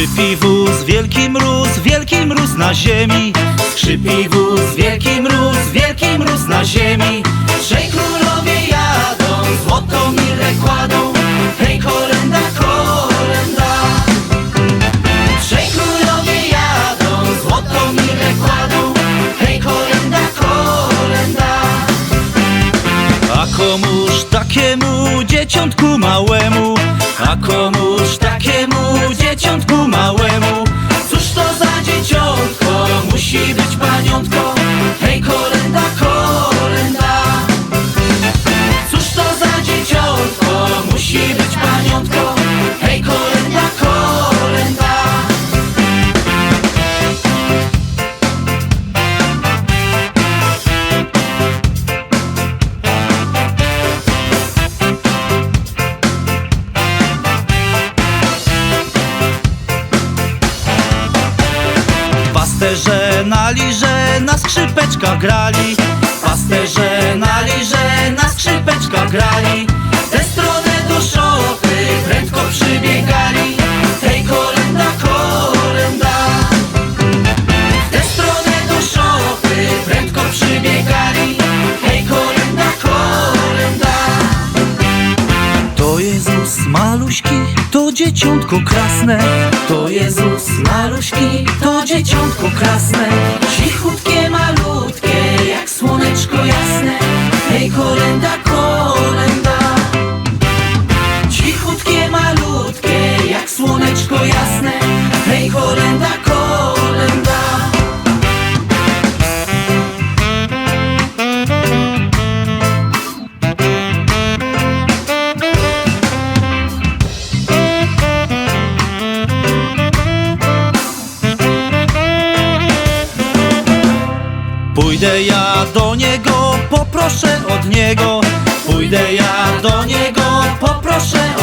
Skrzypi wóz, wielki mróz, wielki mróz na ziemi. Skrzypi wóz, wielki mróz, wielki mróz na ziemi. Trzej królowie jadą, złotą mirę kładą. Hej kolenda, kolenda. Trzej królowie jadą, złotą mirę kładą. Hej kolenda, kolenda. A komuż takiemu dzieciątku małemu? A komuż takiemu dzieciątku Pasterze na liże na skrzypeczkach grali. Pasterze na liże na skrzypeczkach grali maluśki, to dzieciątko krasne. To Jezus maluśki, to dzieciątko krasne. Cichutkie, malutkie, jak słoneczko jasne. Hej kolenda, kolenda Pójdę ja do niego, poproszę od niego. Pójdę ja do niego, poproszę